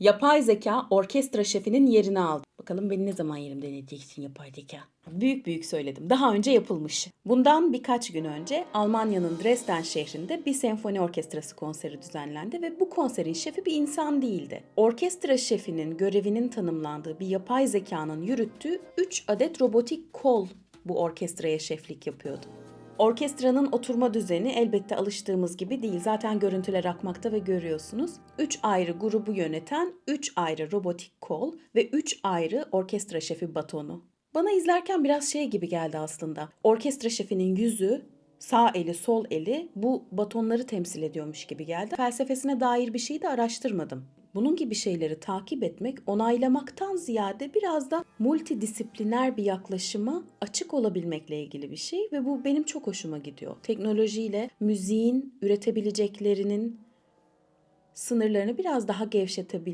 Yapay zeka orkestra şefinin yerini aldı. Bakalım beni ne zaman yerimden edeceksin yapay zeka? Büyük büyük söyledim. Daha önce yapılmış. Bundan birkaç gün önce Almanya'nın Dresden şehrinde bir senfoni orkestrası konseri düzenlendi ve bu konserin şefi bir insan değildi. Orkestra şefinin görevinin tanımlandığı bir yapay zekanın yürüttüğü 3 adet robotik kol bu orkestraya şeflik yapıyordu. Orkestranın oturma düzeni elbette alıştığımız gibi değil. Zaten görüntüler akmakta ve görüyorsunuz. 3 ayrı grubu yöneten 3 ayrı robotik kol ve 3 ayrı orkestra şefi batonu. Bana izlerken biraz şey gibi geldi aslında. Orkestra şefinin yüzü, sağ eli, sol eli bu batonları temsil ediyormuş gibi geldi. Felsefesine dair bir şey de araştırmadım. Bunun gibi şeyleri takip etmek, onaylamaktan ziyade biraz da multidisipliner bir yaklaşıma açık olabilmekle ilgili bir şey ve bu benim çok hoşuma gidiyor. Teknolojiyle müziğin üretebileceklerinin sınırlarını biraz daha gevşetebilmek